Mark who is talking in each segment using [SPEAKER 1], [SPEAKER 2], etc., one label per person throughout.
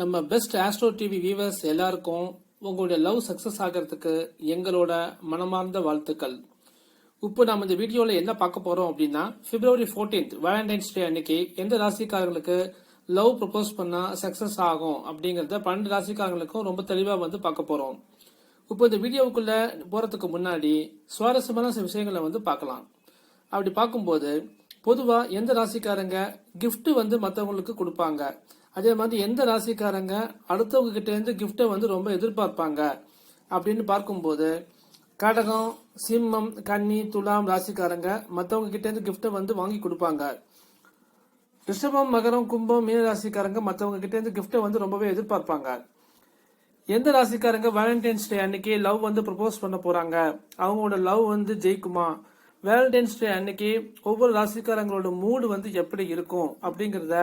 [SPEAKER 1] நம்ம best astro TV viewers எல்லாருக்கும் உங்களுடைய லவ் சக்ஸஸ் ஆகிறதுக்கு எங்களோட மனமார்ந்த வாழ்த்துக்கள். இப்போ நம்ம இந்த வீடியோவில் என்ன பார்க்க போறோம் அப்படின்னா பிப்ரவரி 14th வேலண்டைன்ஸ் டே அன்னைக்கு எந்த ராசிக்காரங்களுக்கு லவ் ப்ரப்போஸ் பண்ணா சக்ஸஸ் ஆகும் அப்படிங்கறத பன்னெண்டு ராசிக்காரங்களுக்கும் ரொம்ப தெளிவா வந்து பார்க்க போறோம். இப்போ இந்த வீடியோவுக்குள்ள போறதுக்கு முன்னாடி சுவாரஸ்யமான சில விஷயங்களை வந்து பார்க்கலாம். அப்படி பார்க்கும்போது பொதுவா எந்த ராசிக்காரங்க கிஃப்ட் வந்து மற்றவங்களுக்கு கொடுப்பாங்க? அதே மாதிரி எந்த ராசிக்காரங்க அடுத்தவங்க கிட்டேருந்து கிஃப்டை வந்து ரொம்ப எதிர்பார்ப்பாங்க அப்படின்னு பார்க்கும்போது கடகம் சிம்மம் கன்னி துலாம் ராசிக்காரங்க மற்றவங்க கிட்டேருந்து கிஃப்டை வந்து வாங்கி கொடுப்பாங்க. ரிஷபம் மகரம் கும்பம் மீன ராசிக்காரங்க மற்றவங்க கிட்டேருந்து கிஃப்டை வந்து ரொம்பவே எதிர்பார்ப்பாங்க. எந்த ராசிக்காரங்க வேலண்டைன்ஸ் டே அன்னைக்கு லவ் வந்து ப்ரப்போஸ் பண்ண போறாங்க? அவங்களோட லவ் வந்து ஜெயிக்குமா? வேலண்டைன்ஸ் டே அன்னைக்கு ஒவ்வொரு ராசிக்காரங்களோட மூடு வந்து எப்படி இருக்கும் அப்படிங்கிறத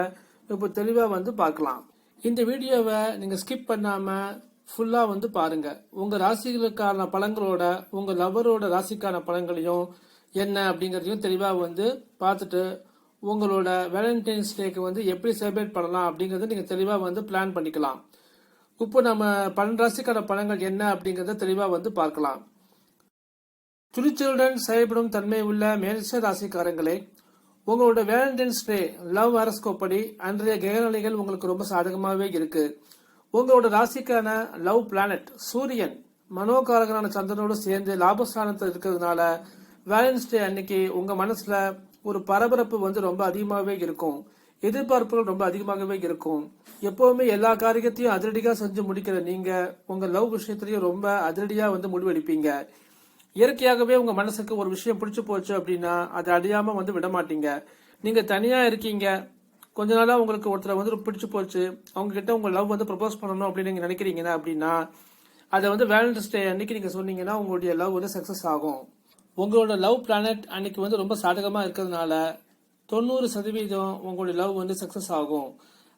[SPEAKER 1] இப்போ தெளிவாக வந்து பார்க்கலாம். இந்த வீடியோவை நீங்கள் ஸ்கிப் பண்ணாமல் ஃபுல்லாக வந்து பாருங்கள் உங்கள் ராசிகளுக்கான பழங்களோட உங்கள் லவரோட ராசிக்கான பழங்களையும் என்ன அப்படிங்கிறதையும் தெளிவாக வந்து பார்த்துட்டு உங்களோட வேலண்டைன்ஸ் டேக்கு வந்து எப்படி செலிப்ரேட் பண்ணலாம் அப்படிங்கிறத நீங்கள் தெளிவாக வந்து பிளான் பண்ணிக்கலாம். இப்போ நம்ம பன்னெண்டு ராசிக்கான பழங்கள் என்ன அப்படிங்கிறத தெளிவாக வந்து பார்க்கலாம். துணிச்சலுடன் செயல்படும் தன்மை உள்ள மேஷ ராசிக்காரங்களே உங்களோட வேலண்டைன்ஸ் டே லவ் ஹாரஸ்கோப் படி அன்றைய கிரகநிலைகள் உங்களுக்கு ரொம்ப சாதகமாகவே இருக்கு. உங்களோட ராசிக்கான லவ் பிளானட் சூரியன் மனோகாரகனான சந்திரனோடு சேர்ந்து லாபஸ்தானத்தில் இருக்கிறதுனால வேலன்ஸ் டே அன்னைக்கு உங்க மனசுல ஒரு பரபரப்பு வந்து ரொம்ப அதிகமாகவே இருக்கும். எதிர்பார்ப்புகள் ரொம்ப அதிகமாகவே இருக்கும். எப்பவுமே எல்லா காரியத்தையும் அதிரடிக்காக செஞ்சு முடிக்கிற நீங்க உங்க லவ் விஷயத்திலையும் ரொம்ப அதிரடியா வந்து முடிவெடுப்பீங்க. இயற்கையாகவே உங்க மனசுக்கு ஒரு விஷயம் பிடிச்சு போச்சு அப்படின்னா அதை அழியாம வந்து விட மாட்டீங்க. நீங்க தனியா இருக்கீங்க. கொஞ்ச நாளா உங்களுக்கு ஒருத்தரை வந்து பிடிச்சு போச்சு. அவங்க கிட்ட உங்க லவ் வந்து ப்ரப்போஸ் பண்ணணும் அப்படின்னு நீங்க நினைக்கிறீங்கன்னா அப்படின்னா அதை வந்து வேலண்டைன்ஸ் டே அன்னைக்கு நீங்க சொன்னீங்கன்னா உங்களுடைய லவ் வந்து சக்சஸ் ஆகும். உங்களோட லவ் பிளானட் அன்னைக்கு வந்து ரொம்ப சாதகமா இருக்கிறதுனால தொண்ணூறு சதவீதம் உங்களுடைய லவ் வந்து சக்சஸ் ஆகும்.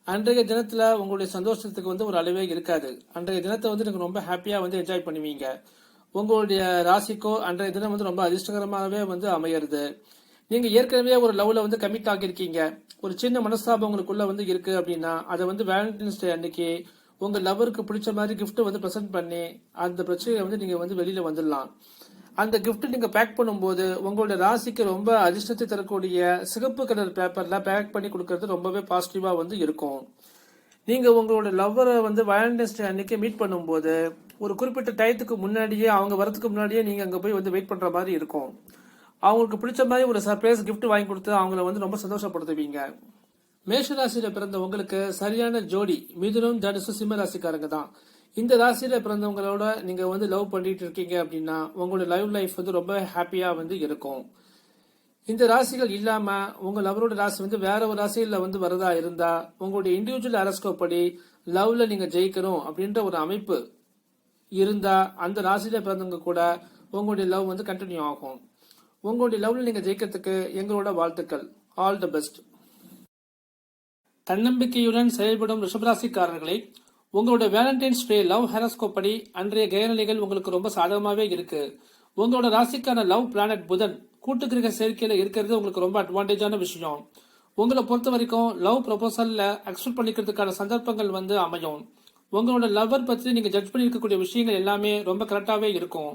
[SPEAKER 1] அன்றைய தினத்துல உங்களுடைய சந்தோஷத்துக்கு வந்து ஒரு அளவே இருக்காது. அன்றைய தினத்தை வந்து நீங்க ரொம்ப ஹாப்பியா வந்து என்ஜாய் பண்ணுவீங்க. உங்களுடைய ராசிக்கோ அன்றைய தினம் வந்து ரொம்ப அதிர்ஷ்டகரமாகவே வந்து அமையிறது. நீங்க ஏற்கனவே ஒரு லவ்ல வந்து கமிட் ஆகியிருக்கீங்க. ஒரு சின்ன மனஸ்தாபம் உங்களுக்குள்ள வந்து இருக்கு அப்படின்னா அதை வந்து வேலண்டைன்ஸ் டே அன்னைக்கு உங்க லவருக்கு பிடிச்ச மாதிரி கிஃப்ட் வந்து ப்ரெசென்ட் பண்ணி அந்த பிரச்சனையை வந்து நீங்க வந்து வெளியில வந்துடலாம். அந்த கிஃப்ட் நீங்க பேக் பண்ணும்போது உங்களோட ராசிக்கு ரொம்ப அதிர்ஷ்டத்தை தரக்கூடிய சிகப்பு கலர் பேப்பர்ல பேக் பண்ணி கொடுக்கறது ரொம்பவே பாசிட்டிவா வந்து இருக்கும். நீங்கள் உங்களோட லவ்வரை வந்து வேலண்டைன்ஸ் டே அன்னைக்கு மீட் பண்ணும்போது ஒரு குறிப்பிட்ட டயத்துக்கு முன்னாடியே அவங்க வரதுக்கு முன்னாடியே நீங்கள் அங்கே போய் வந்து வெயிட் பண்ணுற மாதிரி இருக்கும். அவங்களுக்கு பிடிச்ச மாதிரி ஒரு சர்ப்ரைஸ் கிஃப்ட் வாங்கி கொடுத்து அவங்கள வந்து ரொம்ப சந்தோஷப்படுத்துவீங்க. மேஷராசியில் பிறந்த உங்களுக்கு சரியான ஜோடி மிதுனம் தனுசு சிம்ம ராசிக்காரங்க தான். இந்த ராசியில் பிறந்தவங்களோட நீங்கள் வந்து லவ் பண்ணிட்டு இருக்கீங்க அப்படின்னா உங்களோட லைவ் லைஃப் வந்து ரொம்ப ஹாப்பியாக வந்து இருக்கும். இந்த ராசிகள் இல்லாம உங்க லவரோட ராசி வந்து வேற ஒரு ராசியில வந்து வரதா இருந்தா உங்களுடைய இண்டிவிஜுவல் அரஸ்கோப் படி லவ்ல நீங்க ஜெயிக்கணும் அப்படின்ற ஒரு அமைப்பு இருந்தா அந்த ராசியில பிறந்தவங்க கூட உங்களுடைய லவ் வந்து கண்டினியூ ஆகும். உங்களுடைய லவ்ல நீங்க ஜெயிக்கிறதுக்கு எங்களோட வாழ்த்துக்கள். ஆல் தி பெஸ்ட் தன்னம்பிக்கையுடன் செயல்படும் ரிஷபராசிக்காரர்களை உங்களோட வேலண்டைன்ஸ் டே லவ் ஹெரஸ்கோப் படி அன்றைய கிரகநிலைகள் உங்களுக்கு ரொம்ப சாதகமாகவே இருக்கு. உங்களோட ராசிக்கான லவ் பிளானட் புதன் கூட்டு கிரக சேர்க்கையில் இருக்கிறது உங்களுக்கு ரொம்ப அட்வான்டேஜான விஷயம். உங்களை பொறுத்த வரைக்கும் லவ் ப்ரொபோசலில் அக்செப்ட் பண்ணிக்கிறதுக்கான சந்தர்ப்பங்கள் வந்து அமையும். உங்களோட லவ்வர் பற்றி நீங்கள் ஜட்ஜ் பண்ணியிருக்கக்கூடிய விஷயங்கள் எல்லாமே ரொம்ப கரெக்டாகவே இருக்கும்.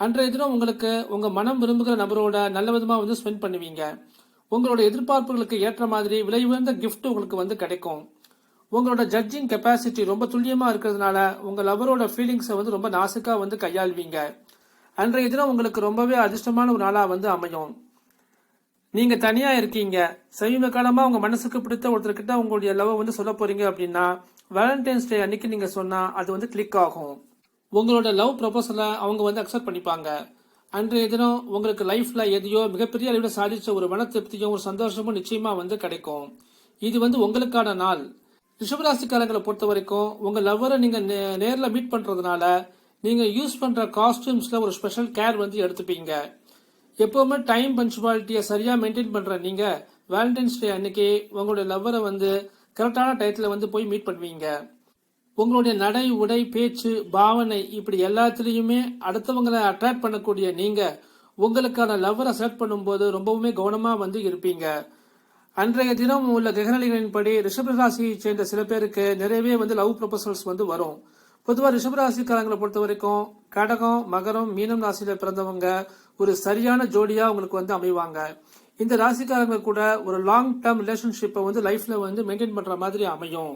[SPEAKER 1] அன்றைய தினம் உங்களுக்கு உங்கள் மனம் விரும்புகிற நபரோட நல்ல விதமாக வந்து ஸ்பெண்ட் பண்ணுவீங்க. உங்களோட எதிர்பார்ப்புகளுக்கு ஏற்ற மாதிரி விலை உயர்ந்த கிஃப்ட் உங்களுக்கு வந்து கிடைக்கும். உங்களோட ஜட்ஜிங் கெப்பாசிட்டி ரொம்ப துல்லியமாக இருக்கிறதுனால உங்கள் லவரோட ஃபீலிங்ஸை வந்து ரொம்ப நாசுக்காக வந்து கையாள்வீங்க. அன்றைய தினம் உங்களுக்கு ரொம்பவே அதிர்ஷ்டமான ஒரு நாளாக வந்து அமையும். நீங்கள் தனியாக இருக்கீங்க. சமீப காலமாக உங்கள் மனசுக்கு பிடித்த ஒருத்தர்கிட்ட உங்களுடைய லவ் வந்து சொல்ல போகிறீங்க அப்படின்னா வேலண்டைன்ஸ் டே அன்னைக்கு நீங்கள் சொன்னால் அது வந்து கிளிக் ஆகும். உங்களோட லவ் ப்ரொபோசலை அவங்க வந்து அக்செப்ட் பண்ணிப்பாங்க. அன்றைய தினம் உங்களுக்கு லைஃப்பில் எதையோ மிகப்பெரிய அளவில் சாதித்த ஒரு மன திருப்தியும் ஒரு சந்தோஷமும் நிச்சயமாக வந்து கிடைக்கும். இது வந்து உங்களுக்கான நாள். ரிஷபராசிக்காரங்களை பொறுத்த வரைக்கும் உங்கள் லவ்வரை நீங்கள் நே- நேரில் மீட் பண்ணுறதுனால நீங்கள் யூஸ் பண்ணுற காஸ்ட்யூம்ஸில் ஒரு ஸ்பெஷல் கேர் வந்து எடுத்துப்பீங்க. எப்போவுமே டைம் பஞ்சுவாலிட்டியை சரியாக மெயின்டைன் பண்ணுற நீங்கள் வேலண்டைன்ஸ் டே அன்னைக்கு உங்களுடைய லவ்வரை வந்து கரெக்டான டயத்தில் வந்து போய் மீட் பண்ணுவீங்க. உங்களுடைய நடை உடை பேச்சு பாவனை இப்படி எல்லாத்துலேயுமே அடுத்தவங்களை அட்ராக்ட் பண்ணக்கூடிய நீங்கள் உங்களுக்கான லவ்வரை செலக்ட் பண்ணும்போது ரொம்பவுமே கவனமாக வந்து இருப்பீங்க. அன்றைய தினம் உள்ள கிரகநிலைகளின்படி ரிஷபராசியை சேர்ந்த சில பேருக்கு நிறையவே வந்து லவ் ப்ரொபோசல்ஸ் வந்து வரும். பொதுவா ரிஷபராசிக்காரங்களை பொறுத்த வரைக்கும் கடகம் மகரம் மீனம் ராசியில பிறந்தவங்க ஒரு சரியான ஜோடியா உங்களுக்கு வந்து அமைவாங்க. இந்த ராசிக்காரங்க கூட ஒரு லாங் டேர்ம் ரிலேஷன்ஷிப்பை வந்து லைஃப்ல வந்து மெயின்டைன் பண்ற மாதிரி அமையும்.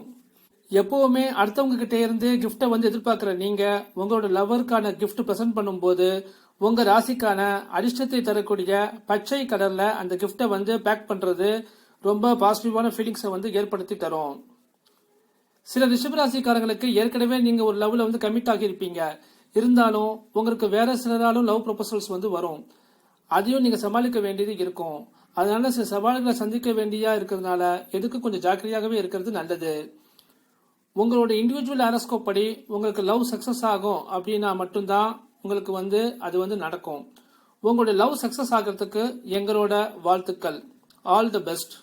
[SPEAKER 1] எப்பவுமே அடுத்தவங்க கிட்ட இருந்து கிஃப்ட்டை வந்து எதிர்பார்க்கிற நீங்க உங்களோட லவருக்கான கிஃப்ட் ப்ரெசென்ட் பண்ணும்போது உங்க ராசிக்கான அரிஷ்டத்தை தரக்கூடிய பச்சை கலர்ல அந்த கிஃப்ட்டை வந்து பேக் பண்றது ரொம்ப பாசிட்டிவான ஃபீலிங்ஸை வந்து ஏற்படுத்தி தரும். சில ரிஷபராசிக்காரங்களுக்கு ஏற்கனவே நீங்க ஒரு லவ்ல வந்து கமிட் ஆகியிருப்பீங்க. இருந்தாலும் உங்களுக்கு வேற சிலராலும் லவ் ப்ரொபோசல்ஸ் வந்து வரும். அதையும் நீங்க சமாளிக்க வேண்டியது இருக்கும். அதனால சில சவால்களை சந்திக்க வேண்டியா இருக்கிறதுனால எதுக்கு கொஞ்சம் ஜாக்கிரதையாகவே இருக்கிறது நல்லது. உங்களோட இண்டிவிஜுவல் அரஸ்கோப் படி உங்களுக்கு லவ் சக்சஸ் ஆகும் அப்படின்னா மட்டும்தான் உங்களுக்கு வந்து அது வந்து நடக்கும். உங்களோட லவ் சக்சஸ் ஆகிறதுக்கு எங்களோட வாழ்த்துக்கள். ஆல் தி பெஸ்ட்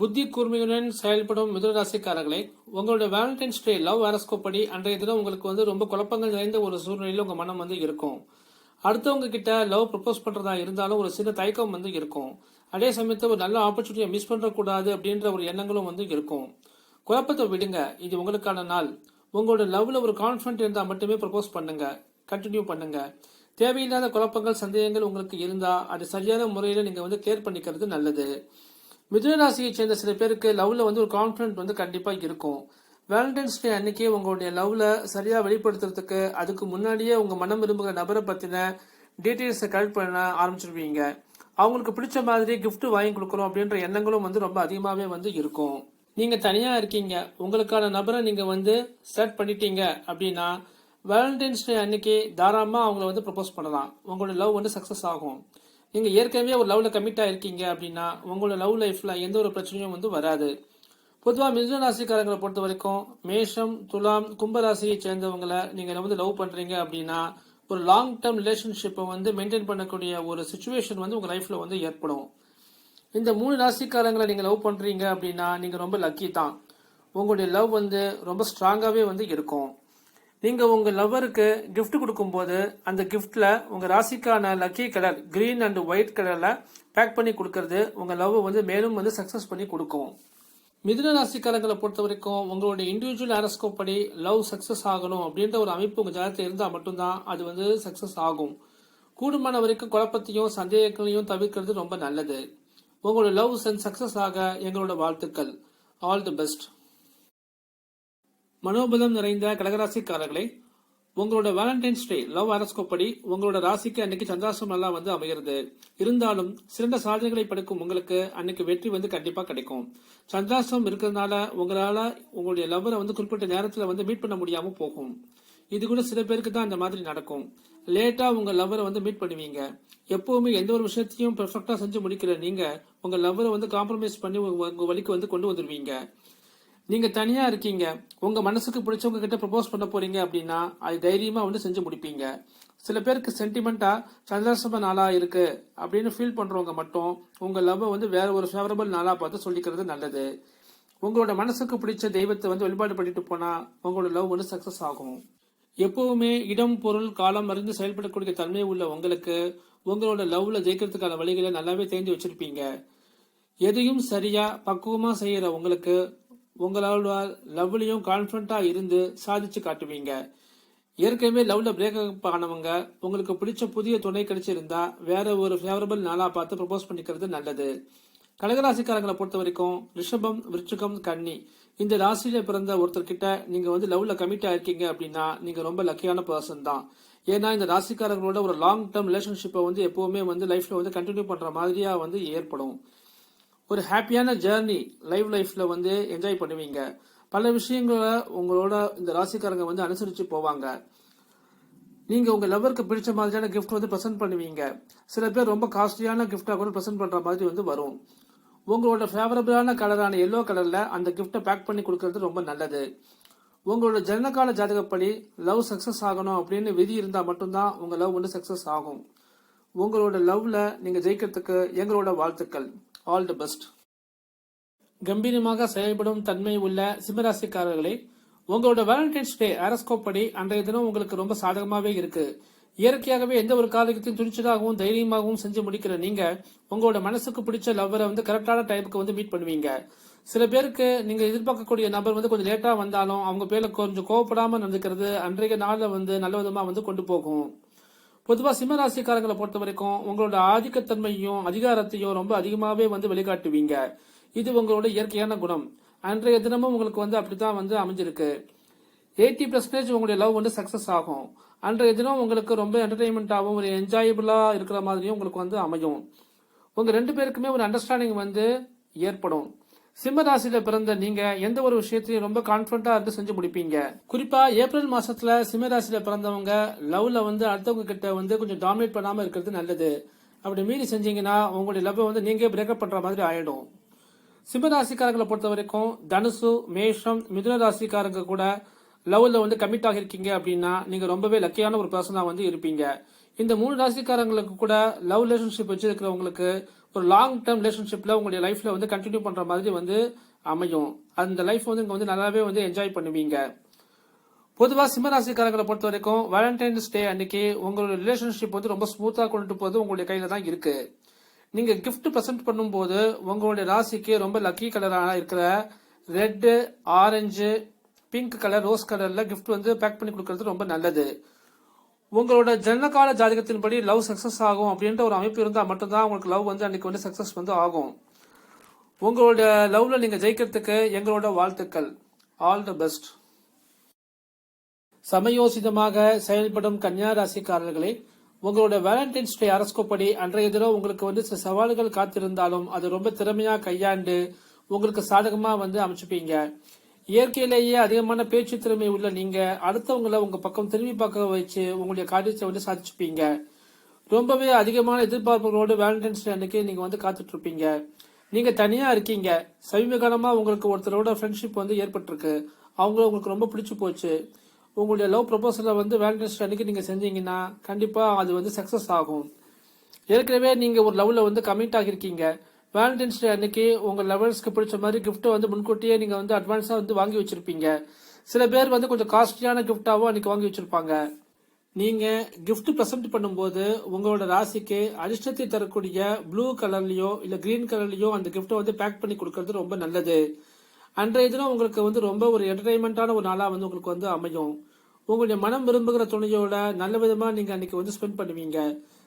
[SPEAKER 1] புத்தி கூர்மையுடன் செயல்படும் மிதுனராசிக்காரர்களே உங்களோட வேலண்டைன்ஸ் டே லவ் அரஸ்கோப் படி அன்றைய தினம் உங்களுக்கு வந்து ரொம்ப குழப்பங்கள் நிறைந்த ஒரு சூழ்நிலையில் உங்க மனம் வந்து இருக்கும். அடுத்தவங்க கிட்ட லவ் ப்ரப்போஸ் பண்றதா இருந்தாலும் ஒரு சின்ன தயக்கம் வந்து இருக்கும். அதே சமயத்தில் ஒரு நல்ல ஆப்பர்ச்சுனிட்டியை மிஸ் பண்ணக்கூடாது அப்படின்ற ஒரு எண்ணங்களும் வந்து இருக்கும். குழப்பத்தை விடுங்க இது உங்களுக்கான நாள். உங்களோட லவ்ல ஒரு கான்ஃபிடென்ட் இருந்தால் மட்டுமே ப்ரப்போஸ் பண்ணுங்க கண்டினியூ பண்ணுங்க. தேவையில்லாத குழப்பங்கள் சந்தேகங்கள் உங்களுக்கு இருந்தால் அது சரியான முறையில் நீங்கள் வந்து கிளியர் பண்ணிக்கிறது நல்லது. மிதுன ராசியை சேர்ந்த சில பேருக்கு லவ்ல வந்து ஒரு கான்ஃபிடென்ட் வந்து கண்டிப்பா இருக்கும். வேலண்டைன்ஸ் டே அன்னைக்கு உங்களுடைய லவ்ல சரியா வெளிப்படுத்துறதுக்கு அதுக்கு முன்னாடியே உங்க மனம் விரும்புகிற நபரை பத்தின டீட்டெயில்ஸை கலெக்ட் பண்ண ஆரம்பிச்சிருவீங்க. அவங்களுக்கு பிடிச்ச மாதிரி கிஃப்ட் வாங்கி கொடுக்கணும் அப்படின்ற எண்ணங்களும் வந்து ரொம்ப அதிகமாகவே வந்து இருக்கும். நீங்க தனியா இருக்கீங்க. உங்களுக்கான நபரை நீங்க வந்து செட் பண்ணிட்டீங்க அப்படின்னா வேலண்டைன்ஸ் டே அன்னைக்கு தாராளமா அவங்கள வந்து ப்ரப்போஸ் பண்ணலாம். உங்களோட லவ் வந்து சக்சஸ் ஆகும். நீங்கள் ஏற்கனவே ஒரு லவ்வில் கமிட்டாக இருக்கீங்க அப்படின்னா உங்களோட லவ் லைஃப்பில் எந்த ஒரு பிரச்சனையும் வந்து வராது. பொதுவாக மிதுன ராசிக்காரங்களை பொறுத்த வரைக்கும் மேஷம் துலாம் கும்பராசியை சேர்ந்தவங்களை நீங்கள் வந்து லவ் பண்ணுறீங்க அப்படின்னா ஒரு லாங் டேர்ம் ரிலேஷன்ஷிப்பை வந்து மெயின்டைன் பண்ணக்கூடிய ஒரு சுச்சுவேஷன் வந்து உங்கள் லைஃப்பில் வந்து ஏற்படும். இந்த மூணு ராசிக்காரங்களை நீங்கள் லவ் பண்ணுறீங்க அப்படின்னா நீங்கள் ரொம்ப லக்கி தான். உங்களுடைய லவ் வந்து ரொம்ப ஸ்ட்ராங்காகவே வந்து இருக்கும். நீங்கள் உங்கள் லவ்வருக்கு கிஃப்ட் கொடுக்கும்போது அந்த கிஃப்டில் உங்கள் ராசிக்கான lucky colour green and white கலரில் பேக் பண்ணி கொடுக்கறது உங்கள் லவ் வந்து மேலும் வந்து சக்ஸஸ் பண்ணி கொடுக்கும். மிதுன ராசிக்காரங்களை பொறுத்த வரைக்கும் உங்களுடைய இண்டிவிஜுவல் அரஸ்கோப் படி லவ் சக்ஸஸ் ஆகணும் அப்படின்ற ஒரு அமைப்பு உங்கள் ஜாதகத்தில் இருந்தால் மட்டும்தான் அது வந்து சக்ஸஸ் ஆகும். கூடுமான வரைக்கும் குழப்பத்தையும் சந்தேகங்களையும் தவிர்க்கிறது ரொம்ப நல்லது. உங்களோட லவ் சென்ஸ் சக்ஸஸ் ஆக எங்களோட வாழ்த்துக்கள். ஆல் தி பெஸ்ட் மனோபலம் நிறைந்த கடகராசிக்காரர்களே உங்களோட வேலண்டைன்ஸ் டே லவ் அரஸ்கோப் படி உங்களோட ராசிக்கு அன்னைக்கு சந்திராசம் நல்லா வந்து அமைகிறது இருந்தாலும் சிறந்த சாதனைகளை படைக்கும் உங்களுக்கு அன்னைக்கு வெற்றி வந்து கண்டிப்பா கிடைக்கும். சந்திராசம் இருக்கிறதுனால உங்களால உங்களுடைய லவ்வரை வந்து குறிப்பிட்ட நேரத்துல வந்து மீட் பண்ண முடியாம போகும். இது கூட சில பேருக்கு தான் அந்த மாதிரி நடக்கும். லேட்டா உங்க லவ்வரை வந்து மீட் பண்ணுவீங்க. எப்பவுமே எந்த ஒரு விஷயத்தையும் பெர்ஃபெக்டா செஞ்சு முடிக்கிற நீங்க உங்க லவ்வரை வந்து காம்ப்ரமைஸ் பண்ணி உங்க வழிக்கு வந்து கொண்டு வந்துருவீங்க. நீங்க தனியா இருக்கீங்க. உங்க மனசுக்கு பிடிச்சவங்க கிட்ட ப்ரப்போஸ் பண்ண போறீங்க அப்படின்னா அது தைரியமா வந்து செஞ்சு முடிப்பீங்க. சில பேருக்கு சென்டிமெண்டா சந்திராசம நாளா இருக்கு அப்படின்னு ஃபீல் பண்றவங்க மட்டும் உங்க லவ் வந்து வேற ஒரு ஃபேவரபிள் நாளா பார்த்து சொல்லிக்கிறது நல்லது. உங்களோட மனசுக்கு பிடிச்ச தெய்வத்தை வந்து வழிபாடு பண்ணிட்டு போனா உங்களோட லவ் வந்து சக்சஸ் ஆகும். எப்பவுமே இடம் பொருள் காலம் அறிந்து செயல்படக்கூடிய தன்மை உள்ள உங்களுக்கு உங்களோட லவ்ல ஜெயிக்கிறதுக்கான வழிகளை நல்லாவே தேர்ந்து வச்சிருப்பீங்க. எதையும் சரியா பக்குவமா செய்யற உங்களுக்கு உங்களோட லவ்லையும் கான்பிடண்டா இருந்து சாதிச்சு காட்டுவீங்க. ஏற்கனவே லவ்ல பிரேக்கப் ஆனவங்க உங்களுக்கு பிடிச்ச புதிய துணை கிடைச்சிருந்தா வேற ஒரு ஃபேவரபிள் நாளா பார்த்து ப்ரப்போஸ் பண்ணிக்கிறது நல்லது. கடகராசிக்காரங்களை பொறுத்த வரைக்கும் ரிஷபம் விருச்சிகம் கன்னி. இந்த ராசியில பிறந்த ஒருத்தர்கிட்ட நீங்க வந்து லவ்ல கமிட் ஆயிருக்கீங்க அப்படின்னா நீங்க ரொம்ப லக்கியான பர்சன் தான். ஏன்னா இந்த ராசிக்காரங்களோட ஒரு லாங் டேர்ம் ரிலேஷன்ஷிப்பை வந்து எப்பவுமே வந்து லைஃப்ல வந்து கண்டினியூ பண்ற மாதிரியா வந்து ஏற்படும். ஒரு ஹாப்பியான ஜேர்னி லைவ் லைஃப்ல வந்து என்ஜாய் பண்ணுவீங்க. பல விஷயங்களை உங்களோட இந்த ராசிக்காரங்க வந்து அனுசரிச்சு போவாங்க. நீங்க உங்க லவருக்கு பிடிச்ச மாதிரியான கிஃப்ட் வந்து ப்ரெசென்ட் பண்ணுவீங்க. சில பேர் ரொம்ப காஸ்ட்லியான கிஃப்டாக கூட ப்ரெசென்ட் பண்ற மாதிரி வந்து வரும். உங்களோட ஃபேவரபிளான கலரான எல்லோ கலர்ல அந்த கிஃப்ட்டை பேக் பண்ணி கொடுக்கறது ரொம்ப நல்லது. உங்களோட ஜனனகால ஜாதகப்படி லவ் சக்சஸ் ஆகணும் அப்படின்னு விதி இருந்தால் மட்டும்தான் உங்க லவ் வந்து சக்சஸ் ஆகும். உங்களோட லவ்ல நீங்க ஜெயிக்கிறதுக்கு எங்களோட வாழ்த்துக்கள். ஆல் தி பெஸ்ட் கம்பீரமாக செயல்படும் தன்மை உள்ள சிம்மராசிக்காரர்களே உங்களோட வேலண்டைன்ஸ் டே அரஸ்கோப் படி அன்றைய தினம் உங்களுக்கு ரொம்ப சாதகமாகவே இருக்கு. இயற்கையாகவே எந்த ஒரு காரியத்தையும் துணிச்சலாகவும் தைரியமாகவும் செஞ்சு முடிக்கிற நீங்க உங்களோட மனசுக்கு பிடிச்ச லவ்வரை வந்து கரெக்டான டைமுக்கு வந்து மீட் பண்ணுவீங்க. சில பேருக்கு நீங்க எதிர்பார்க்கக்கூடிய நபர் வந்து கொஞ்சம் லேட்டா வந்தாலும் அவங்க பேர்ல கொஞ்சம் கோவப்படாம நடந்துக்கிறது அன்றைய நாளில் வந்து நல்ல விதமா வந்து கொண்டு போகும். பொதுவாக சிம்மராசிக்காரங்களை பொறுத்த வரைக்கும் உங்களோட ஆதிக்கத்தன்மையும் அதிகாரத்தையும் ரொம்ப அதிகமாகவே வந்து வெளிக்காட்டுவீங்க இது உங்களோட இயற்கையான குணம். அன்றைய தினமும் உங்களுக்கு வந்து அப்படித்தான் வந்து அமைஞ்சிருக்கு. எயிட்டி பர்சன்டேஜ் உங்களுடைய லவ் வந்து சக்சஸ் ஆகும். அன்றைய தினம் உங்களுக்கு ரொம்ப என்டர்டைன்மெண்ட்டாகவும் ஒரு என்ஜாயபிளாக இருக்கிற மாதிரியும் உங்களுக்கு வந்து அமையும். உங்கள் ரெண்டு பேருக்குமே ஒரு அண்டர்ஸ்டாண்டிங் வந்து ஏற்படும். சிம்மராசியில பிறந்த நீங்க எந்த ஒரு விஷயத்தையும் ரொம்ப கான்பிடண்டா இருந்து செஞ்சு முடிப்பீங்க. குறிப்பா ஏப்ரல் மாசத்துல சிம்மராசியில பிறந்தவங்க லவ்ல வந்து அடுத்தவங்க கிட்ட வந்து கொஞ்சம் டாமினேட் பண்ணாம இருக்கிறது நல்லது. அப்படி மீறி செஞ்சீங்கன்னா உங்களுடைய லவ் வந்து நீங்க பிரேக்கப் பண்ற மாதிரி ஆயிடும். சிம்மராசிக்காரங்களை பொறுத்த வரைக்கும் தனுசு மேஷம் மிதுன ராசிக்காரங்க கூட லவ்ல வந்து கமிட் ஆகிருக்கீங்க அப்படின்னா நீங்க ரொம்பவே லக்கியான ஒரு பர்சனா வந்து இருப்பீங்க. இந்த மூணு ராசிக்காரங்களுக்கு கூட லவ் ரிலேஷன்ஷிப் வச்சிருக்கிறவங்களுக்கு ஒரு லாங் டேர்ம் ரிலேஷன்ஷிப்ல உங்களுடைய லைஃப்ல வந்து கண்டினியூ பண்ற மாதிரி வந்து அமையும். அந்த லைஃப் வந்து இங்க வந்து நல்லாவே வந்து என்ஜாய் பண்ணுவீங்க. பொதுவாக சிம்ம ராசிக்காரங்களை பொறுத்த வரைக்கும் வேலண்டைன்ஸ் டே அன்னைக்கு உங்களோட ரிலேஷன்ஷிப் வந்து ரொம்ப ஸ்மூத்தாக கொண்டுட்டு போகிறது உங்களுடைய கையில தான் இருக்கு. நீங்க கிஃப்ட் ப்ரெசென்ட் பண்ணும்போது உங்களுடைய ராசிக்கு ரொம்ப லக்கி கலரான இருக்கிற red orange pink colour rose கலர்ல கிஃப்ட் வந்து பேக் பண்ணி கொடுக்கறது ரொம்ப நல்லது. உங்களோட ஜனகால ஜாதகத்தின்படி லவ் சக்ஸஸ் ஆகும் அப்படின்ற ஒரு அமைப்பு இருந்தால் மட்டும்தான் உங்களுக்கு லவ் வந்து அன்னைக்கு வந்து சக்ஸஸ் வந்து ஆகும். உங்களோட லவ்ல நீங்க ஜெயிக்கிறதுக்கு எங்களோட வாழ்த்துக்கள். ஆல் த பெஸ்ட் சமயோசிதமாக செயல்படும் கன்னியா ராசிக்காரர்களே உங்களோட வேலண்டைன்ஸ் டே அரஸ்கோப்படி அன்றைய தினம் உங்களுக்கு வந்து சில சவால்கள் காத்திருந்தாலும் அது ரொம்ப திறமையா கையாண்டு உங்களுக்கு சாதகமா வந்து அமைச்சுப்பீங்க. இயற்கையிலேயே அதிகமான பேச்சு திறமை உள்ள நீங்க அடுத்தவங்களை உங்க பக்கம் திரும்பி பார்க்க வச்சு உங்களுடைய காரியத்தை வந்து சாதிச்சுப்பீங்க. ரொம்பவே அதிகமான எதிர்பார்ப்புகளோடு வேலண்டைன்ஸ் டே அன்னைக்கு நீங்க வந்து காத்துட்டு இருப்பீங்க நீங்க தனியா இருக்கீங்க. சமீபகாலமா உங்களுக்கு ஒருத்தரோட ஃப்ரெண்ட்ஷிப் வந்து ஏற்பட்டிருக்கு. அவங்கள உங்களுக்கு ரொம்ப பிடிச்சு போச்சு. உங்களுடைய லவ் ப்ரொபோசலை வந்து வேலண்டைன்ஸ் டே அன்னைக்கு நீங்க செஞ்சீங்கன்னா கண்டிப்பா அது வந்து சக்சஸ் ஆகும். ஏற்கனவே நீங்க ஒரு லவ்ல வந்து கமிட் ஆகியிருக்கீங்க. வேலண்டைன்ஸ் டே அன்னைக்கு உங்கள் லெவல்ஸ்க்கு பிடிச்ச மாதிரி கிஃப்ட்டை வந்து முன்கூட்டியே நீங்கள் வந்து அட்வான்ஸாக வந்து வாங்கி வச்சுருப்பீங்க. சில பேர் வந்து கொஞ்சம் காஸ்ட்லியான கிஃப்டாகவும் அன்னைக்கு வாங்கி வச்சிருப்பாங்க. நீங்கள் கிஃப்ட் ப்ரெசென்ட் பண்ணும்போது உங்களோட ராசிக்கு அதிர்ஷ்டத்தை தரக்கூடிய ப்ளூ கலர்லேயோ இல்லை க்ரீன் கலர்லேயோ அந்த கிஃப்ட்டை வந்து பேக் பண்ணி கொடுக்கறது ரொம்ப நல்லது. அன்றைய தினம் உங்களுக்கு வந்து ரொம்ப ஒரு என்டர்டைன்மெண்ட்டான ஒரு நாளாக வந்து உங்களுக்கு வந்து அமையும். உங்களுடைய மனம் விரும்புகிற துணையோட நல்ல விதமாக நீங்கள் அன்னைக்கு வந்து ஸ்பெண்ட் பண்ணுவீங்க.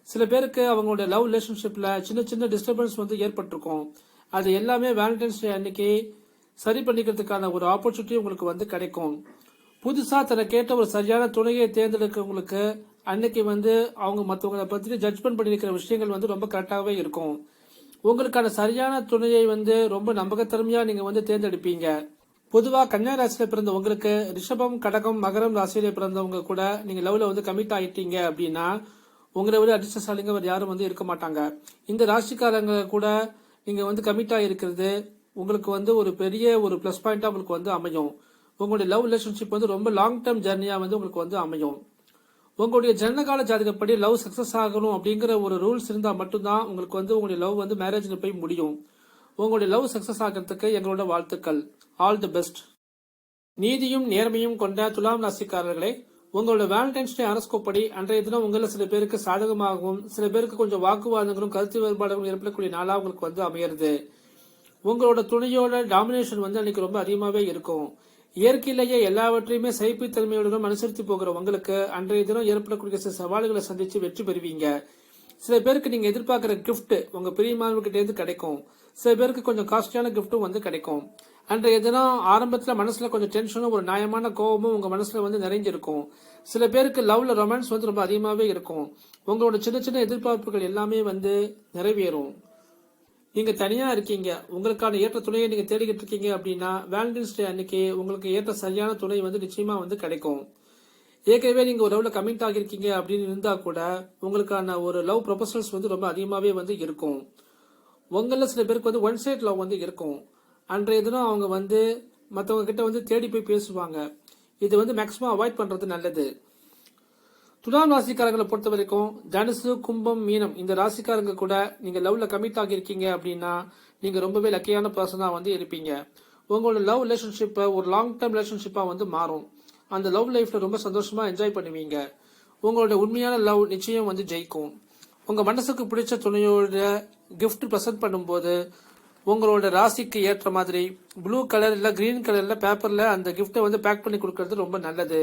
[SPEAKER 1] சில பேருக்கு அவங்களோட லவ் ரிலேஷன்ஷிப்பில் சின்ன சின்ன டிஸ்டர்பன்ஸ் வந்து ஏற்பட்டிருக்கும். அது எல்லாமே வேலண்டைன்ஸ் டே அன்னைக்கு சரி பண்ணிக்கிறதுக்கான ஒரு ஆப்பர்ச்சுனிட்டி உங்களுக்கு வந்து கிடைக்கும். புதுசாக தன்னை கேட்ட ஒரு சரியான துணையை தேர்ந்தெடுக்கிறவங்களுக்கு அன்னைக்கு வந்து அவங்க மற்றவங்களை பற்றி ஜட்ஜ்மெண்ட் பண்ணிருக்கிற விஷயங்கள் வந்து ரொம்ப கரெக்டாகவே இருக்கும். உங்களுக்கான சரியான துணையை வந்து ரொம்ப நம்பகத்திறமையாக நீங்கள் வந்து தேர்ந்தெடுப்பீங்க. பொதுவாக கன்னியா ராசியில பிறந்த உங்களுக்கு ரிஷபம் கடகம் மகரம் ராசியில பிறந்தவங்க கூட நீங்கள் லவ்ல வந்து கமிட் ஆயிட்டீங்க அப்படின்னா உங்களை விட அதிர்ஷ்டசாலிங்க வேறு யாரும் வந்து இருக்க மாட்டாங்க. இந்த ராசிக்காரங்க கூட நீங்க வந்து கமிட் இருக்கிறது உங்களுக்கு வந்து ஒரு பெரிய ஒரு ப்ளஸ் பாயிண்டா உங்களுக்கு வந்து அமையும். உங்களுடைய லவ் ரிலேஷன்ஷிப் வந்து ரொம்ப லாங் டேர்ம் ஜர்னியா வந்து உங்களுக்கு வந்து அமையும். உங்களுடைய ஜனகால ஜாதகப்படி லவ் சக்சஸ் ஆகணும் அப்படிங்கிற ஒரு ரூல்ஸ் இருந்தா மட்டும்தான் உங்களுக்கு வந்து உங்களுடைய லவ் வந்து மேரேஜ்ல போய் முடியும். உங்களுடைய லவ் சக்சஸ் ஆகிறதுக்கு எங்களோட வாழ்த்துக்கள். ஆல் தி பெஸ்ட் நீதியும் நேர்மையும் கொண்ட துலாம் ராசிக்காரர்களே உங்களோட வேலண்டைன்ஸ் டே அரஸ்கோப்படி அன்றைய தினம் உங்களில் சில பேருக்கு சாதகமாகவும் சில பேருக்கு கொஞ்சம் வாக்குவாதங்களும் கருத்து வேறுபாடுகளும் ஏற்படக்கூடிய நாளாக உங்களுக்கு வந்து அமையிறது. உங்களோட துணையோட டாமினேஷன் வந்து அன்னைக்கு ரொம்ப அதிகமாகவே இருக்கும். இயற்கையிலேயே எல்லாவற்றையுமே சைப்புத்தன்மையுடன் அனுசரித்து போகிற உங்களுக்கு அன்றைய தினம் ஏற்படக்கூடிய சில சவால்களை சந்தித்து வெற்றி பெறுவீங்க. சில பேருக்கு நீங்க எதிர்பார்க்குற கிஃப்ட் உங்க பிரியமானவர்கிட்ட இருந்து கிடைக்கும். சில பேருக்கு கொஞ்சம் காஸ்ட்லியான கிஃப்ட்டும் வந்து கிடைக்கும். அன்றைய தினம் ஆரம்பத்துல மனசுல கொஞ்சம் டென்ஷனும் ஒரு நியாயமான கோபமும் உங்க மனசுல வந்து நிறைஞ்சிருக்கும். சில பேருக்கு லவ்ல ரொமான்ஸ் வந்து ரொம்ப அதிகமாவே இருக்கும். உங்களோட சின்ன சின்ன எதிர்பார்ப்புகள் எல்லாமே வந்து நிறைவேறும். நீங்க தனியா இருக்கீங்க. உங்களுக்கான ஏற்ற துணையை நீங்க தேடிக்கிட்டு இருக்கீங்க அப்படின்னா வேலண்டைன்ஸ் டே அன்னைக்கு உங்களுக்கு ஏற்ற சரியான துணை வந்து நிச்சயமா வந்து கிடைக்கும். ஏற்கனவே நீங்கள் ஒரு லவ்வில் கமிட் ஆகியிருக்கீங்க அப்படின்னு இருந்தால் கூட உங்களுக்கான ஒரு லவ் ப்ரொபோசல்ஸ் வந்து ரொம்ப அதிகமாகவே வந்து இருக்கும். உங்களில் சில பேருக்கு வந்து ஒன் சைட் லவ் வந்து இருக்கும். அன்றைய தினம் அவங்க வந்து மற்றவங்க கிட்ட வந்து தேடி போய் பேசுவாங்க. இது வந்து மேக்சிமம் அவாய்ட் பண்ணுறது நல்லது. துலாம் ராசிக்காரங்களை பொறுத்த வரைக்கும் தனுசு கும்பம் மீனம் இந்த ராசிக்காரங்க கூட நீங்க லவ்ல கமிட் ஆகியிருக்கீங்க அப்படின்னா நீங்க ரொம்பவே லக்கியான பர்சனா வந்து இருப்பீங்க. உங்களோட லவ் ரிலேஷன்ஷிப்பை ஒரு லாங் டேர்ம் ரிலேஷன்ஷிப்பா வந்து மாறும். அந்த லவ் லைஃப்ல ரொம்ப சந்தோஷமா என்ஜாய் பண்ணுவீங்க. உங்களோட உண்மையான லவ் நிச்சயம் வந்து ஜெயிக்கும். உங்க மனசுக்கு பிடிச்ச துணையோட கிஃப்ட் ப்ரெசென்ட் பண்ணும்போது உங்களோட ராசிக்கு ஏற்ற மாதிரி ப்ளூ கலர் இல்லை கிரீன் கலர்ல பேப்பர்ல அந்த கிஃப்ட்டை வந்து பேக் பண்ணி கொடுக்கறது ரொம்ப நல்லது.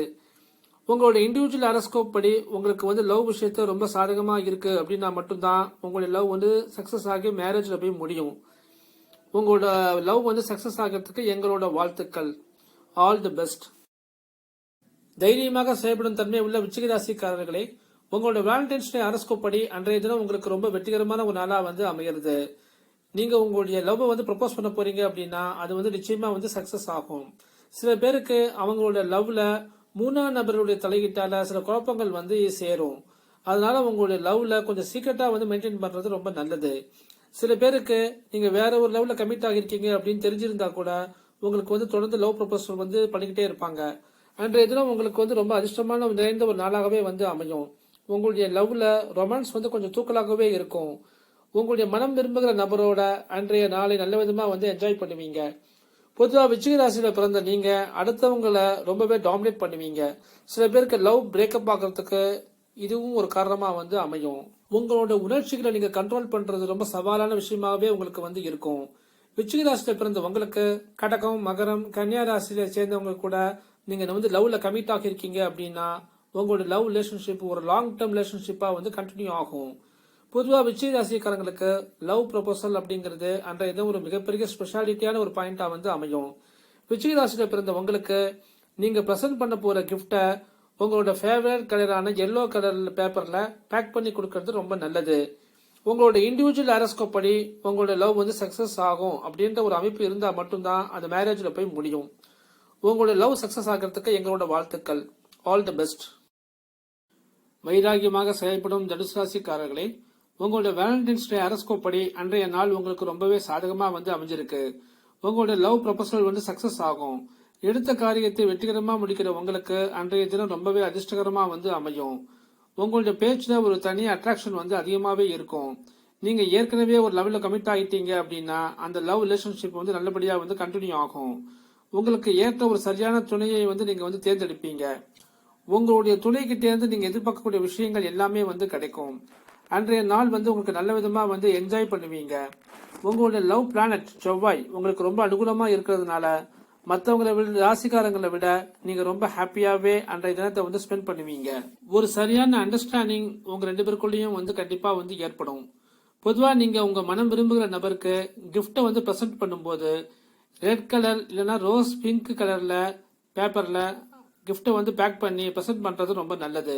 [SPEAKER 1] உங்களோட இண்டிவிஜுவல் அரஸ்கோப் படி உங்களுக்கு வந்து லவ் விஷயத்த ரொம்ப சாதகமாக இருக்கு அப்படின்னா மட்டும்தான் உங்களுடைய லவ் வந்து சக்சஸ் ஆகி மேரேஜில் போய் முடியும். உங்களோட லவ் வந்து சக்சஸ் ஆகிறதுக்கு எங்களோட வாழ்த்துக்கள். ஆல் தி பெஸ்ட் தைரியமாக செயல்படும் தன்மை உள்ள விச்சிகராசிக்காரர்களே உங்களோட வேலண்டைன்ஸ் டே அரஸ்கோப் படி அன்றைய தினம் உங்களுக்கு ரொம்ப வெற்றிகரமான ஒரு நாளா வந்து அமைகிறது நீங்க உங்களுடைய லவ் வந்து ப்ரப்போஸ் பண்ண போறீங்க அப்படின்னா அது வந்து நிச்சயமா வந்து சக்சஸ் ஆகும். சில பேருக்கு அவங்களோட லவ்ல மூணாம் நபர்களுடைய தலையீட்டால சில குழப்பங்கள் வந்து சேரும். அதனால உங்களுடைய லவ்ல கொஞ்சம் சீக்கிரட்டா வந்து மெயின்டைன் பண்றது ரொம்ப நல்லது. சில பேருக்கு நீங்க வேற ஒரு லவ்ல கமிட் ஆகிருக்கீங்க அப்படின்னு தெரிஞ்சிருந்தா கூட உங்களுக்கு வந்து தொடர்ந்து லவ் ப்ரொபோசல் வந்து பண்ணிக்கிட்டே இருப்பாங்க. அன்றைய தினம் உங்களுக்கு வந்து ரொம்ப அதிர்ஷ்டமான நிறைந்த ஒரு நாளாகவே வந்து அமையும். உங்களுடைய லவ்ல ரொமான்ஸ் வந்து கொஞ்சம் தூக்கலாகவே இருக்கும். உங்களுடைய மனம் விரும்புகிற நபரோட அன்றைய நாளை நல்ல விதமா வந்து என்ஜாய் பண்ணுவீங்க. பொதுவாக விச்சிக ராசியில பிறந்த நீங்க அடுத்தவங்களை ரொம்பவே டாமினேட் பண்ணுவீங்க. சில பேருக்கு லவ் பிரேக்கப் ஆகிறதுக்கு இதுவும் ஒரு காரணமா வந்து அமையும். உங்களோட உணர்ச்சிகளை நீங்க கண்ட்ரோல் பண்றது ரொம்ப சவாலான விஷயமாகவே உங்களுக்கு வந்து இருக்கும். விச்சிக ராசியில பிறந்த உங்களுக்கு கடகம் மகரம் கன்னியா ராசியில சேர்ந்தவங்க கூட நீங்கள் வந்து லவ்வில் கமிட் ஆகியிருக்கீங்க அப்படின்னா உங்களோட லவ் ரிலேஷன்ஷிப் ஒரு லாங் டேர்ம் ரிலேஷன்ஷிப்பாக வந்து கண்டினியூ ஆகும். பொதுவாக விச்சய ராசிக்காரங்களுக்கு லவ் ப்ரொபோசல் அப்படிங்கிறது அன்றைய தினம் ஒரு மிகப்பெரிய ஸ்பெஷாலிட்டியான ஒரு பாயிண்டாக வந்து அமையும். விச்சய ராசியில் பிறந்த உங்களுக்கு நீங்கள் பிரசன்ட் பண்ண போகிற கிஃப்டை உங்களோட ஃபேவரட் கலரான எல்லோ கலர் பேப்பரில் பேக் பண்ணி கொடுக்கறது ரொம்ப நல்லது. உங்களோட இண்டிவிஜுவல் அரஸ்கோப் படி உங்களோட லவ் வந்து சக்ஸஸ் ஆகும் அப்படின்ற ஒரு அமைப்பு இருந்தால் மட்டும்தான் அந்த மேரேஜில் போய் முடியும். உங்களுடைய லவ் சக்சஸ் ஆகிறதுக்கு எங்களோட வாழ்த்துக்கள். ஆல் தி பெஸ்ட் வைராகியமாக செயல்படும் தனுசு ராசிக்காரர்களே உங்களோட வேலண்டைன்ஸ் டே அரஸ்கோ படி அன்றைய நாள் உங்களுக்கு ரொம்பவே சாதகமா வந்து அமைஞ்சிருக்கு. உங்களுடைய லவ் ப்ரொபோசல் வந்து சக்சஸ் ஆகும். எடுத்த காரியத்தை வெற்றிகரமா முடிக்கிற உங்களுக்கு அன்றைய தினம் ரொம்பவே அதிர்ஷ்டகரமா வந்து அமையும். உங்களுடைய பேச்சுல ஒரு தனி அட்ராக்ஷன் வந்து அதிகமாவே இருக்கும். நீங்க ஏற்கனவே ஒரு லெவல்ல கமிட் ஆகிட்டீங்க அப்படின்னா அந்த லவ் ரிலேஷன்ஷிப் வந்து நல்லபடியா வந்து கண்டினியூ ஆகும். உங்களுக்கு ஏற்ற ஒரு சரியான துணையை வந்து நீங்க வந்து தேர்ந்தெடுப்பீங்க. உங்களுடைய துணைக்கிட்டேருந்து நீங்க எதிர்பார்க்கக்கூடிய விஷயங்கள் எல்லாமே வந்து கிடைக்கும். அன்றைய நாள் வந்து உங்களுக்கு நல்ல விதமா வந்து என்ஜாய் பண்ணுவீங்க. உங்களுடைய லவ் பிளானட் செவ்வாய் உங்களுக்கு ரொம்ப அனுகூலமா இருக்கிறதுனால மற்றவங்களை விட ராசிக்காரங்களை விட நீங்க ரொம்ப ஹாப்பியாவே அன்றைய தினத்தை வந்து ஸ்பெண்ட் பண்ணுவீங்க. ஒரு சரியான அண்டர்ஸ்டாண்டிங் உங்க ரெண்டு பேருக்குள்ளேயும் வந்து கண்டிப்பா வந்து ஏற்படும். பொதுவா நீங்க உங்க மனம் விரும்புகிற நபருக்கு கிஃப்ட்டை வந்து ப்ரெசென்ட் பண்ணும்போது ரெட் கலர் இல்லைன்னா ரோஸ் பிங்க் கலரில் பேப்பரில் கிஃப்ட்டை வந்து பேக் பண்ணி ப்ரெசென்ட் பண்ணுறது ரொம்ப நல்லது.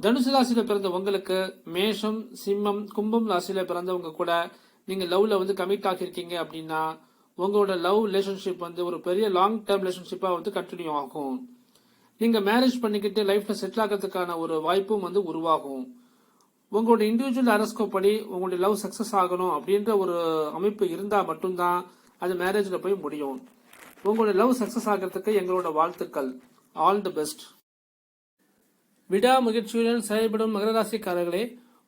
[SPEAKER 1] தனுசு ராசியில் பிறந்த உங்களுக்கு மேஷம் சிம்மம் கும்பம் ராசியில் பிறந்தவங்க கூட நீங்கள் லவ்ல வந்து கமிட் ஆகியிருக்கீங்க அப்படின்னா உங்களோட லவ் ரிலேஷன்ஷிப் வந்து ஒரு பெரிய லாங் டேர்ம் ரிலேஷன்ஷிப்பாக வந்து கண்டினியூ ஆகும். நீங்கள் மேரேஜ் பண்ணிக்கிட்டு லைஃப்பில் செட்டில் ஆகிறதுக்கான ஒரு வாய்ப்பும் வந்து உருவாகும். உங்களோட இண்டிவிஜுவல் அரஸ்கோ படி உங்களுடைய லவ் சக்ஸஸ் ஆகணும் அப்படின்ற ஒரு அமைப்பு இருந்தால் மட்டும்தான் அது மேரேஜில் போய் முடியும். உங்களோட லவ் சக்ஸஸ் ஆகிறதுக்கு எங்களோட வாழ்த்துக்கள். ஆல் தி பெஸ்ட் விடா விடாமுயற்சியுடன் செயல்படும் மகரராசிக்காரர்களே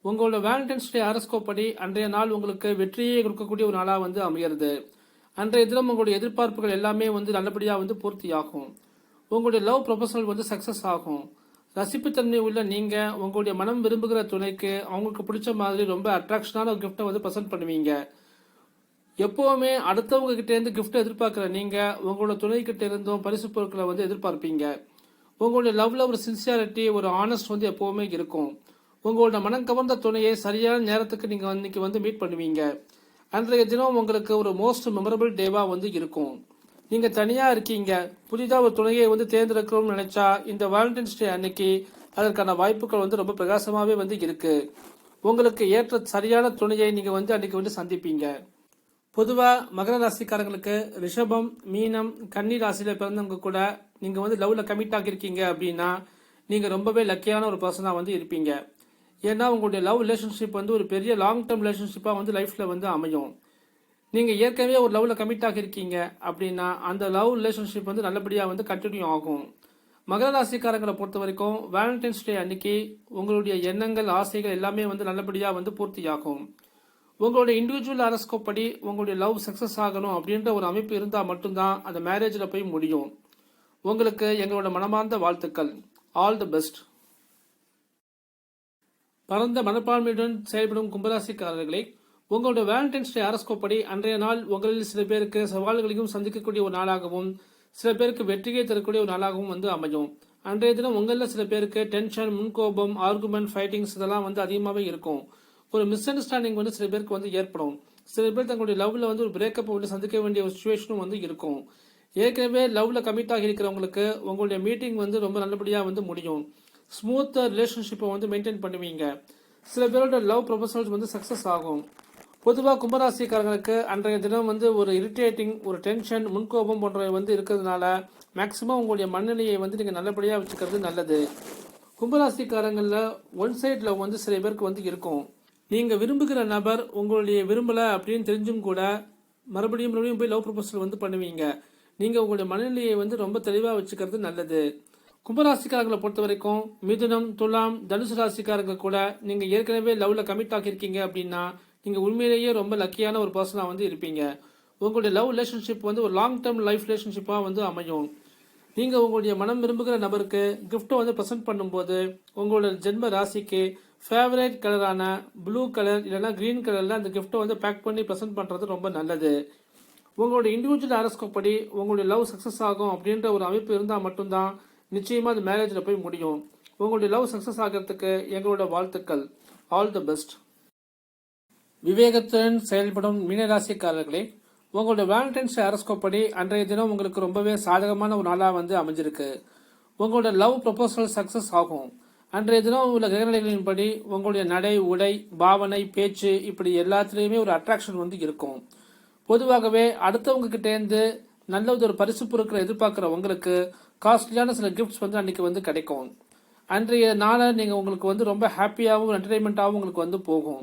[SPEAKER 1] உங்களோட வேலண்டைன்ஸ் டே அரஸ்கோ படி அன்றைய நாள் உங்களுக்கு வெற்றியை கொடுக்கக்கூடிய ஒரு நாளாக வந்து அமைகிறது அன்றைய தினம் உங்களுடைய எதிர்பார்ப்புகள் எல்லாமே வந்து நல்லபடியாக வந்து பூர்த்தியாகும். உங்களுடைய லவ் ப்ரொபோசல் வந்து சக்ஸஸ் ஆகும். ரசிப்புத்தன்மை உள்ள நீங்கள் உங்களுடைய மனம் விரும்புகிற துணைக்கு அவங்களுக்கு பிடிச்ச மாதிரி ரொம்ப அட்ராக்ஷனான ஒரு கிஃப்ட்டை வந்து ப்ரெசென்ட் பண்ணுவீங்க. எப்பவுமே அடுத்தவங்க கிட்ட இருந்து கிஃப்ட் எதிர்பார்க்குற நீங்க உங்களோட துணை கிட்ட இருந்தும் பரிசு பொருட்களை வந்து எதிர்பார்ப்பீங்க. உங்களுடைய லவ்ல ஒரு சின்சியாரிட்டி ஒரு ஆனஸ்ட் வந்து எப்பவுமே இருக்கும். உங்களோட மனம் கவர்ந்த துணையை சரியான நேரத்துக்கு நீங்க இன்னைக்கு வந்து மீட் பண்ணுவீங்க. அன்றைய தினம் உங்களுக்கு ஒரு மோஸ்ட் மெமரபிள் டேவா வந்து இருக்கும். நீங்க தனியா இருக்கீங்க. புதிதா ஒரு துணையை வந்து தேர்ந்தெடுக்கணும்னு நினைச்சா இந்த வேலண்டைன்ஸ் டே அன்னைக்கு அதற்கான வாய்ப்புகள் வந்து ரொம்ப பிரகாசமாவே வந்து இருக்கு. உங்களுக்கு ஏற்ற சரியான துணையை நீங்க வந்து அன்னைக்கு வந்து சந்திப்பீங்க. பொதுவாக மகர ராசிக்காரங்களுக்கு ரிஷபம் மீனம் கன்னி ராசியில் பிறந்தவங்க கூட நீங்கள் வந்து லவ்வில் கமிட் ஆகியிருக்கீங்க அப்படின்னா நீங்கள் ரொம்பவே லக்கியான ஒரு பர்சனாக வந்து இருப்பீங்க. ஏன்னா உங்களுடைய லவ் ரிலேஷன்ஷிப் வந்து ஒரு பெரிய லாங் டேர்ம் ரிலேஷன்ஷிப்பாக வந்து லைஃப்பில் வந்து அமையும். நீங்கள் ஏற்கனவே ஒரு லவ்வில் கமிட் ஆகியிருக்கீங்க அப்படின்னா அந்த லவ் ரிலேஷன்ஷிப் வந்து நல்லபடியாக வந்து கண்டினியூ ஆகும். மகர ராசிக்காரங்களை பொறுத்த வரைக்கும் வேலண்டைன்ஸ் டே அன்னைக்கு உங்களுடைய எண்ணங்கள் ஆசைகள் எல்லாமே வந்து நல்லபடியாக வந்து பூர்த்தியாகும். உங்களோட இண்டிவிஜுவல் அரஸ்கோப் படி உங்களுடைய லவ் சக்ஸஸ் ஆகணும் அப்படின்ற ஒரு அமைப்பு இருந்தால் மட்டும்தான் அந்த மேரேஜில் போய் முடியும். உங்களுக்கு எங்களோட மனமார்ந்த வாழ்த்துக்கள். ஆல் தி பெஸ்ட் பரந்த மனப்பான்மையுடன் செயல்படும் கும்பராசிக்காரர்களே உங்களோட வேலண்டைன்ஸ் டே அரஸ்கோப் படி அன்றைய நாள் உங்களில் சில பேருக்கு சவால்களையும் சந்திக்கக்கூடிய ஒரு நாளாகவும் சில பேருக்கு வெற்றியை தரக்கூடிய ஒரு நாளாகவும் வந்து அமையும். அன்றைய தினம் உங்களில் சில பேருக்கு டென்ஷன் முன்கோபம் ஆர்குமெண்ட் ஃபைட்டிங்ஸ் இதெல்லாம் வந்து அதிகமாகவே இருக்கும். ஒரு மிஸ் அண்டர்ஸ்டாண்டிங் வந்து சில பேருக்கு வந்து ஏற்படும். சில பேர் தங்களுடைய லவ்ல வந்து ஒரு பிரேக்கப் வந்து சந்திக்க வேண்டிய ஒரு சுச்சுவேஷனும் வந்து இருக்கும். ஏற்கனவே லவ்ல கமிட் ஆகி இருக்கிறவங்களுக்கு உங்களுடைய மீட்டிங் வந்து ரொம்ப நல்லபடியாக வந்து முடியும். ஸ்மூத் ரிலேஷன்ஷிப்பை வந்து மெயின்டைன் பண்ணுவீங்க. சில பேரோட லவ் ப்ரொபோசல்ஸ் வந்து சக்ஸஸ் ஆகும். பொதுவாக கும்பராசிக்காரங்களுக்கு அன்றைய தினம் வந்து ஒரு இரிட்டேட்டிங் ஒரு டென்ஷன் முன்கோபம் போன்றவை வந்து இருக்கிறதுனால மேக்சிமம் உங்களுடைய மனநிலையை வந்து நீங்கள் நல்லபடியாக வச்சுக்கிறது நல்லது. கும்பராசிக்காரங்களில் ஒன் சைட் லவ் வந்து சில பேருக்கு வந்து இருக்கும். நீங்கள் விரும்புகிற நபர் உங்களுடைய விரும்பலை அப்படின்னு தெரிஞ்சும் கூட மறுபடியும் மறுபடியும் போய் லவ் ப்ரொபோசல் வந்து பண்ணுவீங்க. நீங்கள் உங்களுடைய மனநிலையை வந்து ரொம்ப தெளிவாக வச்சுக்கிறது நல்லது. கும்பராசிக்காரங்களை பொறுத்த வரைக்கும் மிதுனம் துலாம் தனுசு ராசிக்காரங்க கூட நீங்கள் ஏற்கனவே லவ்வில் கமிட் ஆகியிருக்கீங்க அப்படின்னா நீங்கள் உண்மையிலேயே ரொம்ப லக்கியான ஒரு பர்சனாக வந்து இருப்பீங்க. உங்களுடைய லவ் ரிலேஷன்ஷிப் வந்து ஒரு லாங் டேர்ம் லைஃப் ரிலேஷன்ஷிப்பாக வந்து அமையும். நீங்கள் உங்களுடைய மனம் விரும்புகிற நபருக்கு கிஃப்ட்டை வந்து ப்ரெசென்ட் பண்ணும்போது உங்களோட ஜென்ம ராசிக்கு ஃபேவரேட் கலரான ப்ளூ கலர் இல்லைன்னா க்ரீன் கலரில் அந்த கிஃப்ட்டை வந்து பேக் பண்ணி ப்ரெசென்ட் பண்ணுறது ரொம்ப நல்லது. உங்களுடைய இண்டிவிஜுவல் அரஸ்கோப் படி உங்களுடைய லவ் சக்ஸஸ் ஆகும் அப்படின்ற ஒரு அமைப்பு இருந்தால் மட்டும்தான் நிச்சயமாக அது மேரேஜில் போய் முடியும். உங்களுடைய லவ் சக்ஸஸ் ஆகிறதுக்கு எங்களோட வாழ்த்துக்கள். ஆல் தி பெஸ்ட் விவேகத்துடன் செயல்படும் மீனராசிக்காரர்களே உங்களோட வேலண்டைன்ஸ் அரசுக்கு படி அன்றைய தினம் உங்களுக்கு ரொம்பவே சாதகமான ஒரு நாளாக வந்து அமைஞ்சிருக்கு. உங்களோட லவ் ப்ரொபோசல் சக்ஸஸ் ஆகும். அன்றைய தினம் உள்ள கிரகநிலைகளின்படி உங்களுடைய நடை உடை பாவனை பேச்சு இப்படி எல்லாத்துலேயுமே ஒரு அட்ராக்ஷன் வந்து இருக்கும். பொதுவாகவே அடுத்தவங்க கிட்டேருந்து நல்ல ஒரு பரிசு பொருட்களை எதிர்பார்க்குற உங்களுக்கு காஸ்ட்லியான சில கிஃப்ட்ஸ் வந்து அன்றைக்கி வந்து கிடைக்கும். அன்றைய நாளை நீங்கள் உங்களுக்கு வந்து ரொம்ப ஹாப்பியாகவும் என்டர்டைன்மெண்ட்டாகவும் உங்களுக்கு வந்து போகும்.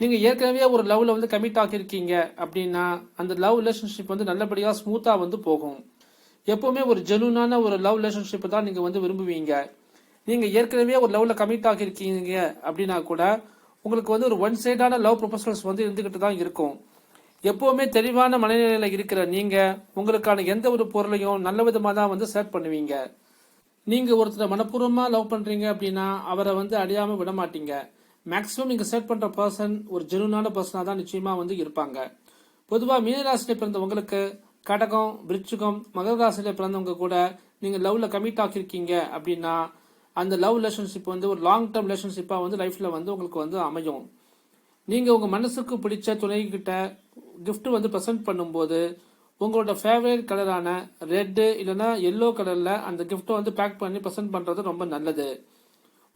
[SPEAKER 1] நீங்கள் ஏற்கனவே ஒரு லவ்வில் வந்து கமிட் ஆகியிருக்கீங்க அப்படின்னா அந்த லவ் ரிலேஷன்ஷிப் வந்து நல்லபடியாக ஸ்மூத்தாக வந்து போகும். எப்போவுமே ஒரு ஜெனூனான ஒரு லவ் ரிலேஷன்ஷிப்பை தான் நீங்கள் வந்து விரும்புவீங்க. நீங்கள் ஏற்கனவே ஒரு லவ்வில் கமிட் ஆகியிருக்கீங்க அப்படின்னா கூட உங்களுக்கு வந்து ஒரு ஒன் சைடான லவ் ப்ரொபோசல்ஸ் வந்து இருந்துக்கிட்டு தான் இருக்கும். எப்போவுமே தெளிவான மனநிலையில் இருக்கிற நீங்கள் உங்களுக்கான எந்த ஒரு பொருளையும் நல்ல விதமாக தான் வந்து செட் பண்ணுவீங்க. நீங்கள் ஒருத்தரை மனப்பூர்வமாக லவ் பண்ணுறீங்க அப்படின்னா அவரை வந்து அடையாமல் விட மாட்டீங்க. மேக்ஸிமம் நீங்கள் செட் பண்ணுற பர்சன் ஒரு ஜெனுனான பர்சனாக தான் நிச்சயமாக வந்து இருப்பாங்க. பொதுவாக மீனராசியில் பிறந்த உங்களுக்கு கடகம் விருச்சிகம் மகர ராசியில் பிறந்தவங்க கூட நீங்கள் லவ்வில் கமிட் ஆகியிருக்கீங்க அப்படின்னா அந்த லவ் ரிலேஷன்ஷிப் வந்து ஒரு லாங் டேர்ம் ரிலேஷன்ஷிப்பாக வந்து லைஃப்பில் வந்து உங்களுக்கு வந்து அமையும். நீங்கள் உங்கள் மனசுக்கு பிடிச்ச துணைக்கிட்ட கிஃப்ட் வந்து ப்ரெசென்ட் பண்ணும்போது உங்களோட ஃபேவரட் கலரான ரெட்டு இல்லைன்னா எல்லோ கலரில் அந்த கிஃப்ட்டை வந்து பேக் பண்ணி ப்ரெசென்ட் பண்ணுறது ரொம்ப நல்லது.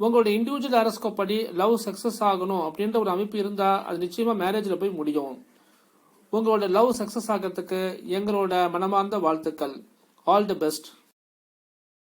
[SPEAKER 1] உங்களோட இண்டிவிஜுவல் அரஸ்கோப் படி லவ் சக்ஸஸ் ஆகணும் அப்படின்ற ஒரு அமைப்பு இருந்தால் அது நிச்சயமாக மேரேஜில் போய் முடியும். உங்களோட லவ் சக்ஸஸ் ஆகிறதுக்கு எங்களோட மனமார்ந்த வாழ்த்துக்கள். All the best